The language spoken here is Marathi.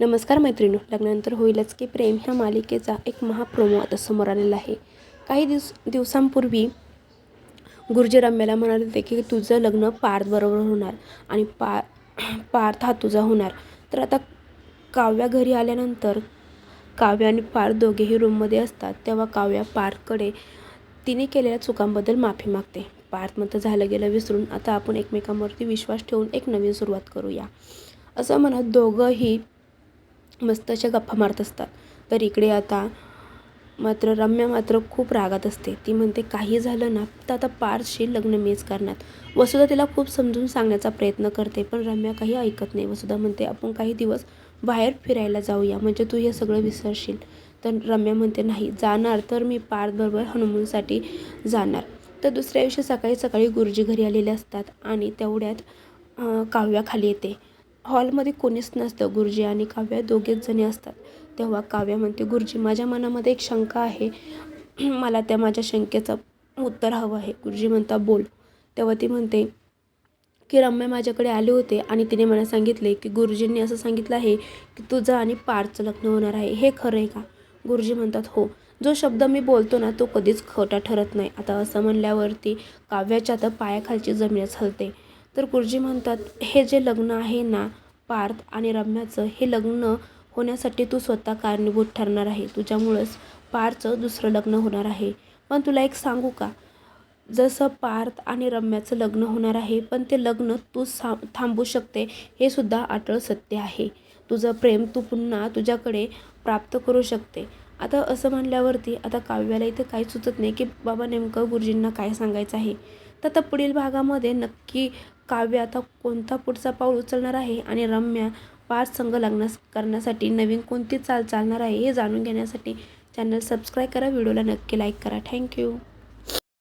नमस्कार मैत्रिणी लग्नानंतर होईलच की प्रेम ह्या मालिकेचा एक महाप्रोमो आता समोर आलेला आहे. काही दिवस दिवसांपूर्वी गुरुजी रम्याला म्हणाले होते की तुझं लग्न पार्थबरोबर होणार आणि पा पार्थ हा तुझा होणार. तर आता काव्या घरी आल्यानंतर काव्य आणि पार्थ दोघेही रूममध्ये असतात. तेव्हा काव्या पार्थकडे तिने केलेल्या चुकांबद्दल माफी मागते. पार्थ म्हणतं झालं गेलं विसरून आता आपण एकमेकांवरती विश्वास ठेवून एक नवीन सुरुवात करूया. असं म्हणत दोघंही मस्त अशा गप्पा मारत असतात. तर इकडे आता मात्र रम्या मात्र खूप रागात असते. ती म्हणते काही झालं ना तर आता पारशी लग्न मीच करणार. वसुधा तिला खूप समजून सांगण्याचा प्रयत्न करते पण रम्या काही ऐकत नाही. वसुधा म्हणते आपण काही दिवस बाहेर फिरायला जाऊया म्हणजे तू हे सगळं विसरशील. तर रम्या म्हणते नाही जाणार तर मी पार्थबरोबर हनुमूनसाठी जाणार. तर दुसऱ्या दिवशी सकाळी सकाळी गुरुजी घरी आलेले असतात आणि तेवढ्यात काव्या खाली येते. हॉलमध्ये कोणीच नसतं. गुरुजी आणि काव्या दोघेच जणी असतात. तेव्हा काव्या म्हणते गुरुजी माझ्या मनामध्ये एक शंका आहे. मला त्या माझ्या शंकेचं उत्तर हवं आहे. गुरुजी म्हणता बोल. तेव्हा ती म्हणते की रम्या माझ्याकडे आले होते आणि तिने मला सांगितले की गुरुजींनी असं सांगितलं आहे की तुझं आणि पारचं लग्न होणार आहे. हे खरं आहे का? गुरुजी म्हणतात हो. जो शब्द मी बोलतो ना तो कधीच खोटा ठरत नाही. आता असं म्हणल्यावरती काव्याच्या तर पायाखालची जमीनच हलते. तर गुरुजी म्हणतात हे जे लग्न आहे ना पार्थ आणि रम्याचं हे लग्न होण्यासाठी तू स्वतः कारणीभूत ठरणार आहे. तुझ्यामुळंच पार्थचं दुसरं लग्न होणार आहे. पण तुला एक सांगू का? जसं पार्थ आणि रम्याचं लग्न होणार आहे पण ते लग्न तू सा थांबू शकते हे सुद्धा अटळ सत्य आहे. तुझं प्रेम तू पुन्हा तुझ्याकडे प्राप्त करू शकते. आता असं म्हणल्यावरती आता काव्याला इथे काही सुचत नाही की बाबा नेमकं गुरुजींना काय सांगायचं आहे. तर आता पुढील भागामध्ये नक्की काव्य आता कोणता पुढचा पाऊल उचलणार आहे आणि रम्या पाच संघ लग्नास करण्यासाठी नवीन कोणती चाल चालणार आहे हे जाणून घेण्यासाठी चॅनल सबस्क्राईब करा. व्हिडिओला नक्की लाईक करा. थँक्यू